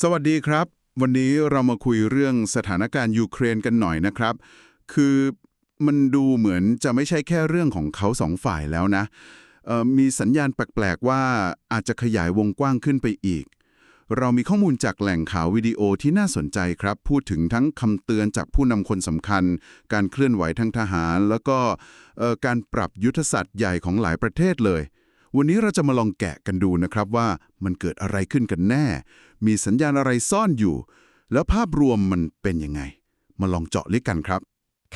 สวัสดีครับ วันนี้เรามาคุยเรื่องสถานการณ์ยูเครนกันหน่อยนะครับ คือมันดูเหมือนจะไม่ใช่แค่เรื่องของเขาสองฝ่ายแล้วนะมีสัญญาณแปลก ๆ ว่าอาจจะขยายวงกว้างขึ้นไปอีก เรามีข้อมูลจากแหล่งข่าววิดีโอที่น่าสนใจครับ พูดถึงทั้งคำเตือนจากผู้นำคนสำคัญ การเคลื่อนไหวทางทหาร แล้วก็การปรับยุทธศาสตร์ใหญ่ของหลายประเทศเลย วันนี้เราจะมาลองแกะกันดูนะครับว่ามันเกิดอะไรขึ้นกันแน่ มีสัญญาณอะไรซ่อนอยู่ แล้วภาพรวมมันเป็นยังไง มาลองเจาะลึกกันครับ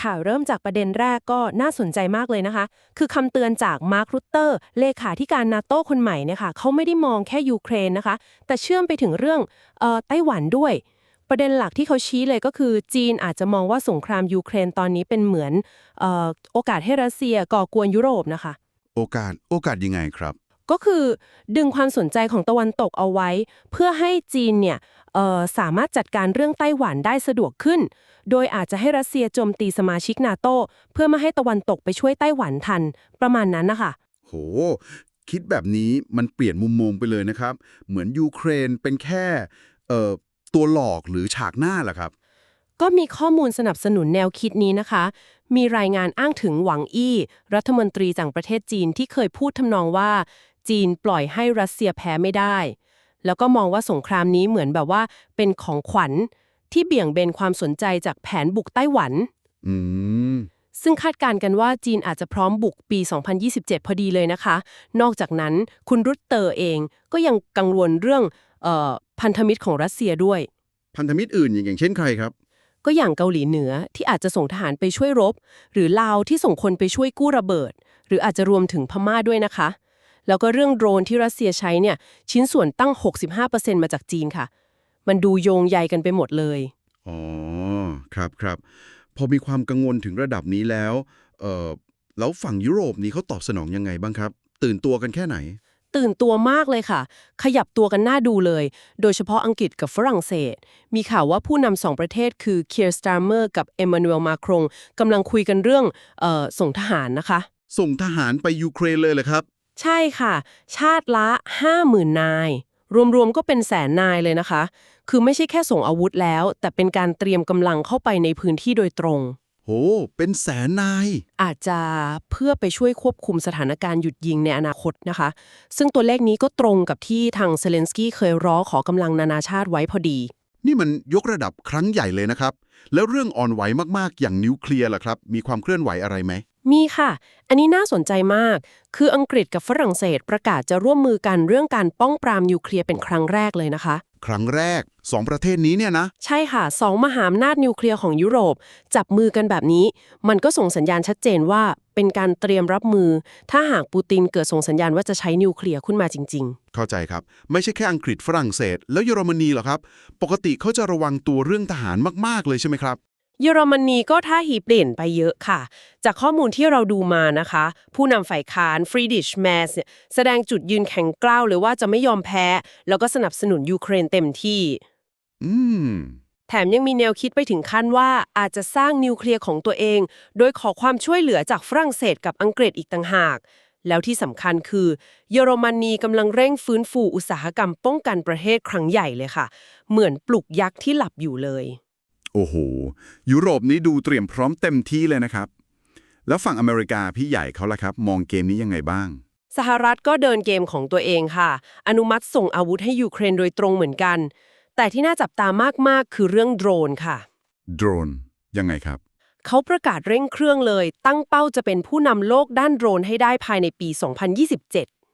ค่ะ เริ่มจากประเด็นแรกก็น่าสนใจมากเลยนะคะ คือคำเตือนจากมาร์ครูเตอร์ เลขาธิการนาโต้คนใหม่เนี่ยค่ะเขาไม่ได้มองแค่ยูเครนนะคะ แต่เชื่อมไปถึงเรื่องเอ่อไต้หวันด้วยประเด็นหลักที่เขาชี้เลยก็คือ จีนอาจจะมองว่าสงครามยูเครนตอนนี้เป็นเหมือนออโอกาสให้รัสเซียก่อกวนยุโรปนะคะ โอกาสโอกาสยังไงครับ ก็คือดึงความสนใจของตะวันตกเอาไว้ เพื่อให้จีนเนี่ยเอ่อสามารถจัดการเรื่องไต้หวันได้สะดวกขึ้น โดยอาจจะให้รัสเซียโจมตีสมาชิกนาโตเพื่อไม่ให้ตะวันตกไปช่วยไต้หวันทัน ประมาณนั้นนะคะ โห คิดแบบนี้มันเปลี่ยนมุมมองไปเลยนะครับ เหมือนยูเครนเป็นแค่เอ่อตัวหลอกหรือฉากหน้าแหละครับ ก็มีข้อมูลสนับสนุนแนวคิดนี้นะคะ มีรายงานอ้างถึงหวังอี้ รัฐมนตรีจากประเทศจีนที่เคยพูดทำนองว่า จีนปล่อยให้รัสเซียแพ้ไม่ได้ แล้วก็มองว่าสงครามนี้เหมือนแบบว่า เป็นของขวัญที่เบี่ยงเบนความสนใจจากแผนบุกไต้หวัน อืมซึ่งคาดการณ์กันว่าจีนอาจจะพร้อมบุกปี 2027 พอดีเลยนะคะ นอกจากนั้นคุณรุตเตอร์เองก็ยังกังวลเรื่องเออพันธมิตรของรัสเซียด้วย พันธมิตรอื่นอย่างเช่นใครครับ ก็อย่างเกาหลีเหนือที่อาจจะส่งทหารไปช่วยรบ หรือลาวที่ส่งคนไปช่วยกู้ระเบิด หรืออาจจะรวมถึงพม่าด้วยนะคะ แล้วก็เรื่องโดรนที่รัสเซียใช้เนี่ยชิ้นส่วนตั้ง 65%มาจากจีนค่ะ มันดูโยงใยกันไปหมดเลยอ๋อครับครับพอมีความกังวลถึงระดับนี้แล้วเออแล้วฝั่งยุโรปนี้เขาตอบสนองยังไงบ้างครับ ตื่นตัวกันแค่ไหน ตื่นตัวมากเลยค่ะ ขยับตัวกันหน้าดูเลย โดยเฉพาะอังกฤษกับฝรั่งเศส มีข่าวว่าผู้นำสองประเทศคือเคียร์สตาร์เมอร์กับเอมมานูเอลมาครงกำลังคุยกันเรื่องเออส่งทหารนะคะ ส่งทหารไปยูเครนเลยเหรอครับ ใช่ค่ะ ชาติละ 50,000 นาย รวมๆก็เป็นแสนนายเลยนะคะ คือไม่ใช่แค่ส่งอาวุธแล้ว แต่เป็นการเตรียมกำลังเข้าไปในพื้นที่โดยตรง โห เป็นแสนนาย อาจจะเพื่อไปช่วยควบคุมสถานการณ์หยุดยิงในอนาคตนะคะ ซึ่งตัวเลขนี้ก็ตรงกับที่ทางเซเลนสกี้เคยร้องขอกำลังนานาชาติไว้พอดี นี่มันยกระดับครั้งใหญ่เลยนะครับ แล้วเรื่องอ่อนไหวมากๆ อย่างนิวเคลียร์ล่ะครับ มีความเคลื่อนไหวอะไรไหม มีค่ะ อันนี้น่าสนใจมาก คืออังกฤษกับฝรั่งเศสประกาศจะร่วมมือกันเรื่องการป้องปรามนิวเคลียร์เป็นครั้งแรกเลยนะคะ ครั้งแรกสองประเทศนี้เนี่ยนะ ใช่ค่ะสองมหาอำนาจนิวเคลียร์ของยุโรป จับมือกันแบบนี้ มันก็ส่งสัญญาณชัดเจนว่าเป็นการเตรียมรับมือ ถ้าหากปูตินเกิดส่งสัญญาณว่าจะใช้นิวเคลียร์ขึ้นมาจริง เข้าใจครับ ไม่ใช่แค่อังกฤษฝรั่งเศส แล้วเยอรมนีเหรอครับ ปกติเขาจะระวังตัวเรื่องทหารมากๆเลยใช่ไหมครับๆ เยอรมนีก็ท่าทีเปลี่ยนไปเยอะค่ะ จากข้อมูลที่เราดูมานะคะ ผู้นำฝ่ายค้านฟรีดิชแมสแสดงจุดยืนแข็งกร้าวเลยว่าจะไม่ยอมแพ้ แล้วก็สนับสนุนยูเครนเต็มที่ อืม แถมยังมีแนวคิดไปถึงขั้นว่าอาจจะสร้างนิวเคลียร์ของตัวเอง โดยขอความช่วยเหลือจากฝรั่งเศสกับอังกฤษอีกต่างหาก แล้วที่สำคัญคือ เยอรมนีกำลังเร่งฟื้นฟูอุตสาหกรรมป้องกันประเทศครั้งใหญ่เลยค่ะ เหมือนปลุกยักษ์ที่หลับอยู่เลย โอ้โห ยุโรปนี้ดูเตรียมพร้อมเต็มที่เลยนะครับ แล้วฝั่งอเมริกาพี่ใหญ่เขาล่ะครับ มองเกมนี้ยังไงบ้าง สหรัฐก็เดินเกมของตัวเองค่ะ อนุมัติส่งอาวุธให้ยูเครนโดยตรงเหมือนกัน แต่ที่น่าจับตามากๆ คือเรื่องโดรนค่ะโดรนยังไงครับเขาประกาศเร่งเครื่องเลย ตั้งเป้าจะเป็นผู้นำโลกด้านโดรนให้ได้ภายในปี 2027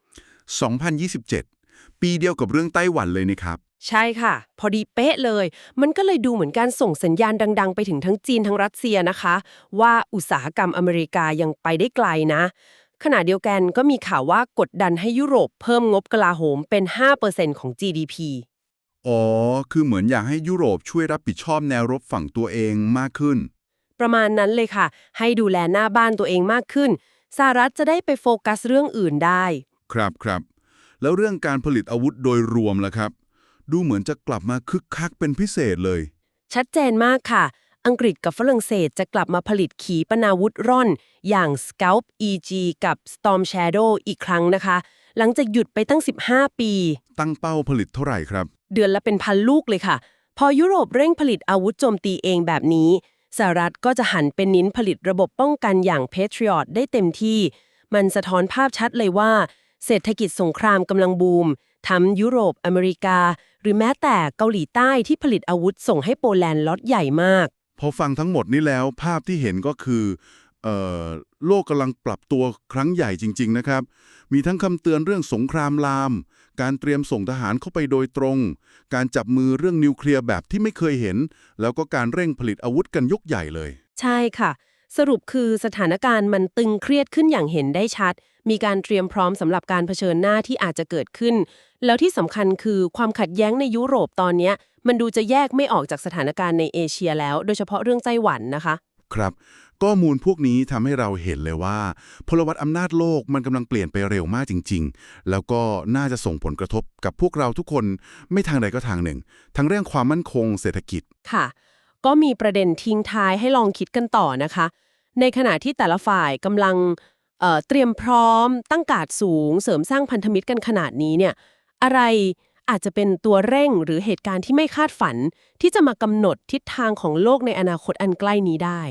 2027 ปีเดียวกับเรื่องไต้หวันเลยนี่ครับ ใช่ค่ะ พอดีเป๊ะเลย มันก็เลยดูเหมือนการส่งสัญญาณดัง ๆ ไปถึงทั้งจีนทั้งรัสเซียนะคะ ว่าอุตสาหกรรมอเมริกายังไปได้ไกลนะ ขณะเดียวกันก็มีข่าวว่ากดดันให้ยุโรปเพิ่มงบกลาโหมเป็น 5%ของ GDP อ๋อ คือเหมือนอยากให้ยุโรปช่วยรับผิดชอบแนวรบฝั่งตัวเองมากขึ้น ประมาณนั้นเลยค่ะ ให้ดูแลหน้าบ้านตัวเองมากขึ้นสหรัฐจะได้ไปโฟกัสเรื่องอื่นได้ ครับครับ แล้วเรื่องการผลิตอาวุธโดยรวมล่ะครับ ดูเหมือนจะกลับมาคึกคักเป็นพิเศษเลย ชัดเจนมากค่ะ อังกฤษกับฝรั่งเศสจะกลับมาผลิตขีปนาวุธร่อน อย่าง Scalp EG กับ Storm Shadow อีกครั้งนะคะ หลังจากหยุดไปตั้ง 15 ปี ตั้งเป้าผลิตเท่าไหร่ครับ เดือนละเป็นพันลูกเลยค่ะ พอยุโรปเร่งผลิตอาวุธโจมตีเองแบบนี้สหรัฐก็จะหันเป็นนิ้นผลิตระบบป้องกันอย่าง Patriot ได้เต็มที่ มันสะท้อนภาพชัดเลยว่า เศรษฐกิจสงครามกำลังบูมทั้งยุโรปอเมริกา หรือแม้แต่เกาหลีใต้ที่ผลิตอาวุธส่งให้โปแลนด์ล็อตใหญ่มาก พอฟังทั้งหมดนี้แล้วภาพที่เห็นก็คือเอ่อโลกกำลังปรับตัวครั้งใหญ่จริง ๆ นะครับ มีทั้งคำเตือนเรื่องสงครามลาม การเตรียมส่งทหารเข้าไปโดยตรง การจับมือเรื่องนิวเคลียร์แบบที่ไม่เคยเห็น แล้วก็การเร่งผลิตอาวุธกันยกใหญ่เลย ใช่ค่ะ สรุปคือสถานการณ์มันตึงเครียดขึ้นอย่างเห็นได้ชัด มีการเตรียมพร้อมสำหรับการเผชิญหน้าที่อาจจะเกิดขึ้น แล้วที่สำคัญคือความขัดแย้งในยุโรปตอนเนี้ยมันดูจะแยกไม่ออกจากสถานการณ์ในเอเชียแล้ว โดยเฉพาะเรื่องไต้หวันนะคะ ครับข้อมูลพวกนี้ทำให้เราเห็นเลยว่า พลวัตอำนาจโลกมันกำลังเปลี่ยนไปเร็วมากจริง ๆ แล้วก็น่าจะส่งผลกระทบกับพวกเราทุกคนไม่ทางใดก็ทางหนึ่ง ทั้งเรื่องความมั่นคงเศรษฐกิจค่ะ ก็มีประเด็นทิ้งท้ายให้ลองคิดกันต่อนะคะ ในขณะที่แต่ละฝ่ายกำลัง เตรียมพร้อมตั้งการดสูง เสริมสร้างพันธมิตรกันขนาดนี้เนี่ยอะไรอาจจะเป็นตัวเร่งหรือเหตุการณ์ที่ไม่คาดฝัน ที่จะมากำหนดทิศทางของโลกในอนาคตอันใกล้นี้ได้